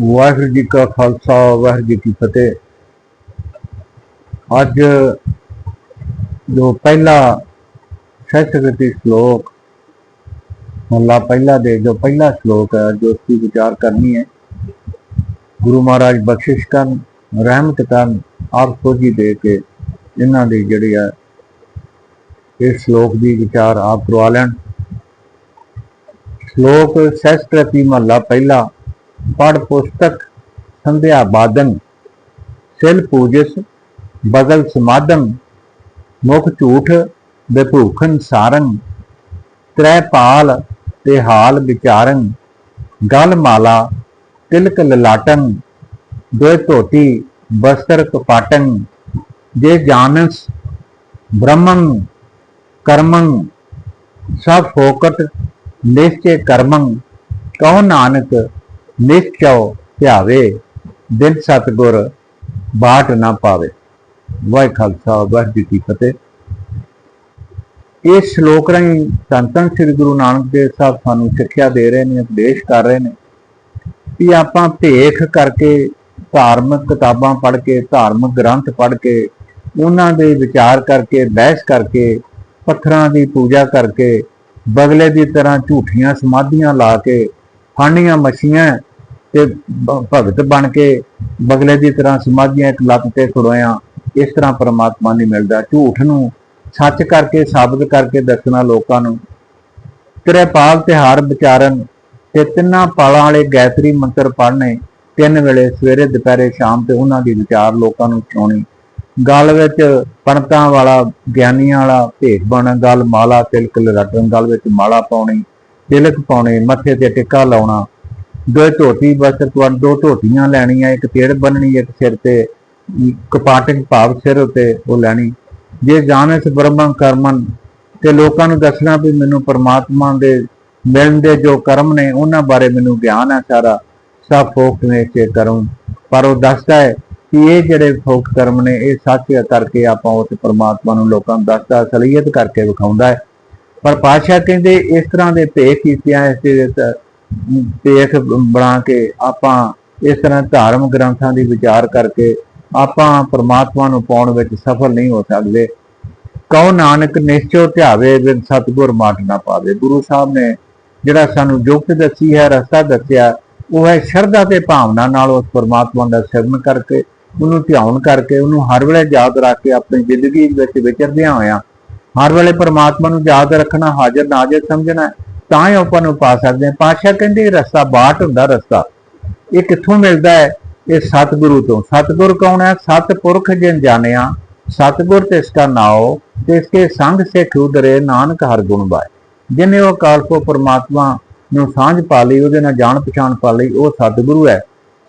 ਵਾਹਿਗੁਰੂ ਜੀ ਕਾ ਖਾਲਸਾ, ਵਾਹਿਗੁਰੂ ਜੀ ਕੀ ਫਤਿਹ। ਅੱਜ ਜੋ ਪਹਿਲਾ ਸਤਿਗੁਰਤੀ ਸ਼ਲੋਕ ਮੱਲਾ ਪਹਿਲਾ ਦੇ ਜੋ ਪਹਿਲਾ ਸ਼ਲੋਕ ਹੈ ਜੋ ਅਸੀਂ ਵਿਚਾਰ ਕਰਨੀ ਹੈ। ਗੁਰੂ ਮਹਾਰਾਜ ਬਖਸ਼ਿਸ਼ ਕਰਨ, ਰਹਿਮਤ ਕਰਨ, ਆਪ ਸੋਝੀ ਦੇ ਕੇ ਇਹਨਾਂ ਦੀ ਜਿਹੜੀ ਹੈ, ਇਸ ਸ਼ਲੋਕ ਦੀ ਵਿਚਾਰ ਆਪ ਕਰਵਾ ਲੈਣ। ਸ਼ਲੋਕ ਸਹਿਸਤ੍ਰਤੀ ਮਹੱਲਾ ਪਹਿਲਾ ਪੜ ਪੁਸਤਕ ਸੰਧਿਆ ਬਾਦਨ ਸਿਲ ਪੂਜਸ ਬਗਲ ਸਮਾਦਨ ਮੁਖ ਝੂਠ ਬੇਭੂਖਨ ਸਾਰੰ ਤ੍ਰੈ ਪਾਲ ਤੇ ਹਾਲ ਵਿਚਾਰੰ ਗਲ ਮਾਲਾ ਤਿਲਕ ਲਲਾਟਨ ਦੋਇ ਧੋਤੀ ਬਸਤਰ ਕਪਾਟਨ ਜੇ ਜਾਣਸ ਬ੍ਰਹਮੰ ਕਰਮੰ ਸਭ ਫੋਕਟ ਨਿਸ਼ਚੇ ਕਰਮੰ ਕਹੋ ਨਾਨਕ ਨਿਸ਼ਚਉ ਧਿਆਵੇ, ਦਿਨ ਸਤਗੁਰ ਬਾਟ ਨਾ ਪਾਵੇ। ਵਾਹਿ ਖਾਲਸਾ, ਵਾਹਿਗੁਰੂ ਜੀ ਕੀ ਫਤਿਹ। ਇਸ ਸ਼ਲੋਕ ਰਾਹੀਂ ਸੰਤਨ ਸ੍ਰੀ ਗੁਰੂ ਨਾਨਕ ਦੇਵ ਸਾਹਿਬ ਸਾਨੂੰ ਸਿੱਖਿਆ ਦੇ ਰਹੇ ਨੇ, ਉਪਦੇਸ਼ ਕਰ ਰਹੇ ਨੇ ਕਿ ਆਪਾਂ ਭੇਖ ਕਰਕੇ ਧਾਰਮਿਕ ਕਿਤਾਬਾਂ ਪੜ੍ਹ ਕੇ, ਧਾਰਮਿਕ ਗ੍ਰੰਥ ਪੜ੍ਹ ਕੇ, ਉਹਨਾਂ ਦੇ ਵਿਚਾਰ ਕਰਕੇ, ਬਹਿਸ ਕਰਕੇ, ਪੱਥਰਾਂ ਦੀ ਪੂਜਾ ਕਰਕੇ, ਬਗਲੇ ਦੀ ਤਰ੍ਹਾਂ ਝੂਠੀਆਂ ਸਮਾਧੀਆਂ ਲਾ ਕੇ ਫਾਂਡੀਆਂ ਮੱਛੀਆਂ ਤੇ ਭਗਤ ਬਣ ਕੇ ਬਗਲੇ ਦੀ ਤਰ੍ਹਾਂ ਸਮਾਧੀਆਂ ਇੱਕ ਲੱਤ ਤੇ ਖੜੋਇਆ, ਇਸ ਤਰ੍ਹਾਂ ਪਰਮਾਤਮਾ ਨਹੀਂ ਮਿਲਦਾ। ਝੂਠ ਨੂੰ ਸੱਚ ਕਰਕੇ, ਸਾਬਤ ਕਰਕੇ ਦੱਸਣਾ ਲੋਕਾਂ ਨੂੰ। ਤੇਰੇ ਪਾਲ ਤਿਹਾਰ ਵਿਚਾਰਨ ਤੇ ਤਿੰਨਾਂ ਪਾਲਾਂ ਵਾਲੇ ਗਾਇਤਰੀ ਮੰਤਰ ਪੜ੍ਹਨੇ, ਤਿੰਨ ਵੇਲੇ ਸਵੇਰੇ, ਦੁਪਹਿਰੇ, ਸ਼ਾਮ ਤੇ ਉਹਨਾਂ ਦੀ ਵਿਚਾਰ ਲੋਕਾਂ ਨੂੰ ਸੁਣਾਉਣੀ। ਗਲ ਵਿੱਚ ਪੰਡਤਾਂ ਵਾਲਾ, ਗਿਆਨੀਆਂ ਵਾਲਾ ਭੇਖ ਬਣ, ਗਲ ਮਾਲਾ ਤਿਲਕ ਲਰਟਨ ਗਲ ਵਿੱਚ ਮਾਲਾ ਪਾਉਣੀ, ਤਿਲਕ ਪਾਉਣੇ, ਮੱਥੇ ਤੇ ਟਿੱਕਾ ਲਾਉਣਾ ਦੋ ਧੋਤੀ ਬਸ ਤੁਹਾਨੂੰ ਦੋ ਧੋਤੀਆਂ ਲੈਣੀਆਂ, ਇੱਕ ਤੇੜ ਬੰਨਣੀ, ਇੱਕ ਸਿਰ ਤੇ ਕਪਾਟਕ ਭਾਵ ਸਿਰ ਉਤੇ ਉਹ ਲੈਣੀ। ਜੇ ਜਾਣਸ ਬ੍ਰਹਮ ਕਰਮਨ ਤੇ ਲੋਕਾਂ ਨੂੰ ਦੱਸਣਾ ਵੀ ਮੈਨੂੰ ਪਰਮਾਤਮਾ ਦੇ ਮਿਲਣ ਦੇ ਜੋ ਕਰਮ ਨੇ, ਉਹਨਾਂ ਬਾਰੇ ਮੈਨੂੰ ਗਿਆਨ ਹੈ ਸਾਰਾ, ਸਭ ਫੋਕ ਨੇ ਕੇ ਕਰਮ ਪਰ ਉਹ ਦੱਸਦਾ ਹੈ ਕਿ ਇਹ ਜਿਹੜੇ ਫੋਕ ਕਰਮ ਨੇ, ਇਹ ਸੱਚ ਕਰਕੇ ਆਪਾਂ ਉਸ ਪਰਮਾਤਮਾ ਨੂੰ ਲੋਕਾਂ ਨੂੰ ਦੱਸਦਾ ਅਸਲੀਅਤ ਕਰਕੇ ਵਿਖਾਉਂਦਾ ਹੈ। ਪਰ ਪਾਸ਼ਾ ਕਹਿੰਦੇ ਇਸ ਤਰ੍ਹਾਂ ਦੇ ਭੇਖ ਕੀਤਿਆਂ ਇਸ ਦੇ ਵਿੱਚ ਬਣਾ ਕੇ ਆਪਾਂ ਇਸ ਤਰ੍ਹਾਂ ਧਾਰਮਿਕ ਗ੍ਰੰਥਾਂ ਦੀ ਵਿਚਾਰ ਕਰਕੇ ਆਪਾਂ ਪਰਮਾਤਮਾ ਨੂੰ ਪਾਉਣ ਵਿੱਚ ਸਫਲ ਨਹੀਂ ਹੋ ਸਕਦੇ। ਕਹੋ ਨਾਨਕ ਨਿਸ਼ਚੋ ਧਿਆਵੇ ਬਿਨ ਸਤਗੁਰ ਮਾਟ ਨਾ ਪਾਵੇ। ਗੁਰੂ ਸਾਹਿਬ ਨੇ ਜਿਹੜਾ ਸਾਨੂੰ ਜੁਗਤ ਦੱਸੀ ਹੈ, ਰਸਤਾ ਦੱਸਿਆ, ਉਹ ਹੈ ਸ਼ਰਧਾ ਤੇ ਭਾਵਨਾ ਨਾਲ ਉਸ ਪਰਮਾਤਮਾ ਦਾ ਸਿਮਰਨ ਕਰਕੇ, ਉਹਨੂੰ ਧਿਆਉਣ ਕਰਕੇ, ਉਹਨੂੰ ਹਰ ਵੇਲੇ ਯਾਦ ਰੱਖ ਕੇ ਆਪਣੀ ਜ਼ਿੰਦਗੀ ਵਿੱਚ ਵਿਚਰਦਿਆਂ ਹੋਇਆਂ, ਹਰ ਵੇਲੇ ਪਰਮਾਤਮਾ ਨੂੰ ਯਾਦ ਰੱਖਣਾ ਹਾਜ਼ਰ ਨਾਜ਼ਰ ਸਮਝਣਾ ਤਾਂ ਹੀ ਆਪਾਂ ਨੂੰ ਪਾ ਸਕਦੇ ਹਾਂ। ਪਾਤਸ਼ਾਹ ਕਹਿੰਦੇ ਰਸਤਾ ਬਾਟ ਹੁੰਦਾ, ਰਸਤਾ। ਇਹ ਕਿੱਥੋਂ ਮਿਲਦਾ ਹੈ? ਇਹ ਸਤਿਗੁਰੂ ਤੋਂ। ਸਤਿਗੁਰ ਕੌਣ ਹੈ? ਸਤਿਪੁਰਖ ਜਿਨ ਜਾਣਿਆ, ਸਤਿਗੁਰ ਤੇ ਇਸਕਾ ਨਾਉ, ਤੇ ਇਸਕੇ ਸੰਗ ਸਿੱਖ ਖੁਦਰੇ ਨਾਨਕ ਹਰ ਗੁਣ ਬਾਏ ਜਿਨੇ ਉਹ ਅਕਾਲ ਕੋ ਪਰਮਾਤਮਾ ਨੂੰ ਸਾਂਝ ਪਾ ਲਈ, ਉਹਦੇ ਨਾਲ ਜਾਣ ਪਛਾਣ ਪਾ ਲਈ, ਉਹ ਸਤਿਗੁਰੂ ਹੈ।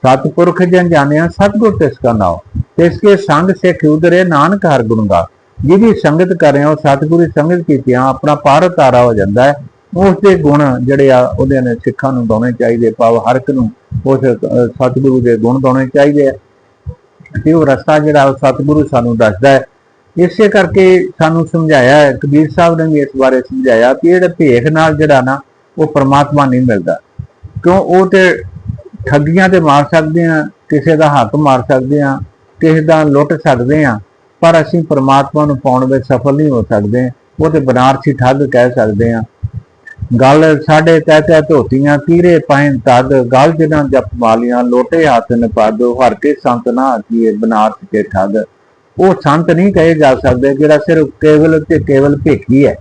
ਸਤਿਪੁਰਖ ਜਨ ਜਾਣਿਆ, ਸਤਿਗੁਰ ਤੇ ਇਸਕਾ ਨਾਉ। ਤੇ ਇਸਕੇ ਸੰਗ ਸਿੱਖ ਖੁਦਰੇ ਨਾਨਕ ਹਰ ਗੁਣ ਗਾ। ਜਿਹਦੀ ਸੰਗਤ ਕਰ ਰਹੇ ਹੋ ਸਤਿਗੁਰੂ ਦੀ ਸੰਗਤ ਕੀਤਿਆਂ ਆਪਣਾ ਪਾਰ ਤਾਰਾ ਹੋ ਜਾਂਦਾ ਹੈ। ਉਸ ਦੇ ਗੁਣ ਜਿਹੜੇ ਆ, ਉਹਦੇ ਨੇ ਸਿੱਖਾਂ ਨੂੰ ਦੋਣੇ ਚਾਹੀਦੇ, ਭਾਵ ਹਰ ਇੱਕ ਨੂੰ ਉਸ ਸਤਿਗੁਰੂ ਦੇ ਗੁਣ ਦੋਣੇ ਚਾਹੀਦੇ ਆ। ਤੇ ਉਹ ਰਸਤਾ ਜਿਹੜਾ ਉਹ ਸਤਿਗੁਰੂ ਸਾਨੂੰ ਦੱਸਦਾ ਹੈ। ਇਸੇ ਕਰਕੇ ਸਾਨੂੰ ਸਮਝਾਇਆ ਹੈ, ਕਬੀਰ ਸਾਹਿਬ ਨੇ ਵੀ ਇਸ ਬਾਰੇ ਸਮਝਾਇਆ ਕਿ ਜਿਹੜਾ ਭੇਖ ਨਾਲ ਜਿਹੜਾ ਨਾ, ਉਹ ਪ੍ਰਮਾਤਮਾ ਨਹੀਂ ਮਿਲਦਾ। ਕਿਉਂ? ਉਹ ਤੇ ਠੱਗੀਆਂ ਤੇ ਮਾਰ ਸਕਦੇ ਆ, ਕਿਸੇ ਦਾ ਹੱਕ ਮਾਰ ਸਕਦੇ ਆ, ਕਿਸੇ ਦਾ ਲੁੱਟ ਸਕਦੇ ਆ, ਪਰ ਅਸੀਂ ਪ੍ਰਮਾਤਮਾ ਨੂੰ ਪਾਉਣ ਵਿੱਚ ਸਫਲ ਨਹੀਂ ਹੋ ਸਕਦੇ। ਉਹ ਤੇ ਬਨਾਰਸੀ ਠੱਗ ਕਹਿ ਸਕਦੇ ਆ। ਗੱਲ ਸਾਡੇ ਤਹਿ ਤਹਿ ਧੋਤੀਆਂ, ਤੀਰੇ ਪਾਇਨ ਤਦ, ਗਲ ਜਿਨਾਂ ਜਪ ਮਾਲੀਆਂ ਲੋਟੇ ਹੱਥ ਨ ਪਾਦੋ, ਹਰ ਕੇ ਸੰਤ ਨਾ ਆਖੀਏ ਬਨਾਰਸ ਕੇ ਠੱਗ। ਉਹ ਸੰਤ ਨਹੀਂ ਕਹੇ ਜਾ ਸਕਦੇ, ਜਿਹੜਾ ਸਿਰਫ ਕੇਵਲ ਤੇ ਕੇਵਲ ਭੇਖੀ ਹੈ।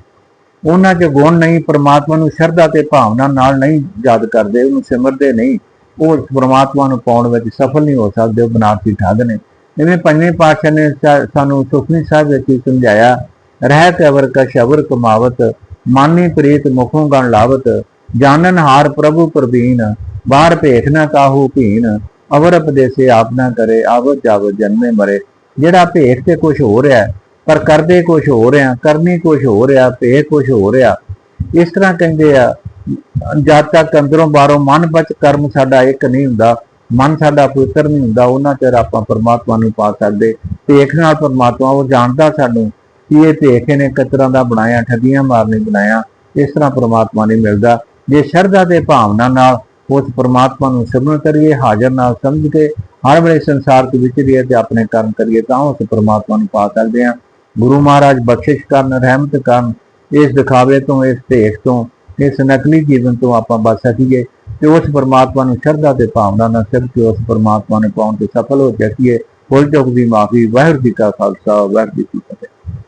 ਉਹਨਾਂ 'ਚ ਗੁਣ ਨਹੀਂ, ਪ੍ਰਮਾਤਮਾ ਨੂੰ ਸ਼ਰਧਾ ਤੇ ਭਾਵਨਾ ਨਾਲ ਨਹੀਂ ਯਾਦ ਕਰਦੇ, ਉਹਨੂੰ ਸਿਮਰਦੇ ਨਹੀਂ। ਉਹ ਪ੍ਰਮਾਤਮਾ ਨੂੰ ਪਾਉਣ ਵਿੱਚ ਸਫਲ ਨਹੀਂ ਹੋ ਸਕਦੇ, ਉਹ ਬਨਾਰਸੀ ਠੱਗ ਨੇ। ਜਿਵੇਂ ਪੰਜਵੇਂ ਪਾਤਸ਼ਾਹ ਨੇ ਸਾਨੂੰ ਸੁਖਨੀ ਸਾਹਿਬ ਵਿੱਚ ਹੀ ਸਮਝਾਇਆ, ਰਹਿਤ ਅਵਰ ਕਾ ਸ਼ਬਰ ਕਮਾਵਤ ਮਾਨੀ ਪ੍ਰੀਤ ਮੁਖੋਂ ਗਣ ਲਾਵਤ, ਜਾਣਨ ਹਾਰ ਪ੍ਰਭੂ ਪ੍ਰਵੀਨ ਬਾਹਰ ਭੇਖ ਨਾ ਕਾਹੂ ਭੀਨ, ਅਵਰ ਉਪਦੇਸੇ ਆਪ ਨਾ ਕਰੇ, ਆਵ ਜਾਵ ਜਨਮੇ ਮਰੇ। ਜਿਹੜਾ ਭੇਖ ਤੇ ਕੁਝ ਹੋ ਰਿਹਾ, ਪਰ ਕਰਦੇ ਕੁਝ ਹੋ ਰਿਹਾ, ਕਰਨੀ ਕੁਝ ਹੋ ਰਿਹਾ ਭੇਖ ਕੁਝ ਹੋ ਰਿਹਾ। ਇਸ ਤਰ੍ਹਾਂ ਕਹਿੰਦੇ ਆ, ਜਦ ਤੱਕ ਅੰਦਰੋਂ ਬਾਹਰੋਂ ਮਨ ਬਚ ਕਰਮ ਸਾਡਾ ਇੱਕ ਨਹੀਂ ਹੁੰਦਾ, ਮਨ ਸਾਡਾ ਪਵਿੱਤਰ ਨਹੀਂ ਹੁੰਦਾ, ਉਹਨਾਂ ਚਿਰ ਆਪਾਂ ਪਰਮਾਤਮਾ ਨੂੰ ਪਾ ਸਕਦੇ। ਭੇਖ ਨਾਲ ਪਰਮਾਤਮਾ ਉਹ ਜਾਣਦਾ ਸਾਨੂੰ ਕਿ ਇਹ ਭੇਖ ਨੇ ਕਤਰਾਂ ਦਾ ਬਣਾਇਆ, ਠੱਗੀਆਂ ਮਾਰਨੇ ਬਣਾਇਆ, ਇਸ ਤਰ੍ਹਾਂ ਪ੍ਰਮਾਤਮਾ ਨਹੀਂ ਮਿਲਦਾ। ਜੇ ਸ਼ਰਧਾ ਤੇ ਭਾਵਨਾ ਨਾਲ ਉਸ ਪਰਮਾਤਮਾ ਨੂੰ ਸਿਮਰਨ ਕਰੀਏ, ਹਾਜ਼ਰ ਨਾਲ ਸਮਝ ਕੇ ਹਰ ਵੇਲੇ ਸੰਸਾਰ ਦੇ ਵਿੱਚ ਰਹੀਏ ਤੇ ਆਪਣੇ ਕਰਮ ਕਰੀਏ, ਤਾਂ ਉਸ ਪਰਮਾਤਮਾ ਨੂੰ ਪਾ ਸਕਦੇ ਹਾਂ। ਗੁਰੂ ਮਹਾਰਾਜ ਬਖਸ਼ਿਸ਼ ਕਰਨ, ਰਹਿਮਤ ਕਰਨ, ਇਸ ਦਿਖਾਵੇ ਤੋਂ, ਇਸ ਭੇਖ ਤੋਂ, ਇਸ ਨਕਲੀ ਜੀਵਨ ਤੋਂ ਆਪਾਂ ਬਚ ਸਕੀਏ ਤੇ ਉਸ ਪਰਮਾਤਮਾ ਨੂੰ ਸ਼ਰਧਾ ਤੇ ਭਾਵਨਾ ਨਾਲ ਸਿਰ ਕੇ ਉਸ ਪਰਮਾਤਮਾ ਨੂੰ ਪਾਉਣ ਤੇ ਸਫਲ ਹੋ ਸਕੀਏ। ਭੁੱਲ ਚੁੱਕ ਦੀ ਮਾਫੀ, ਵਾਹਿਗੁਰੂ ਜੀ ਕਾ ਖਾਲਸਾ, ਵਾਹਿਗੁਰੂ ਜੀ ਕੀ ਫਤਿਹ।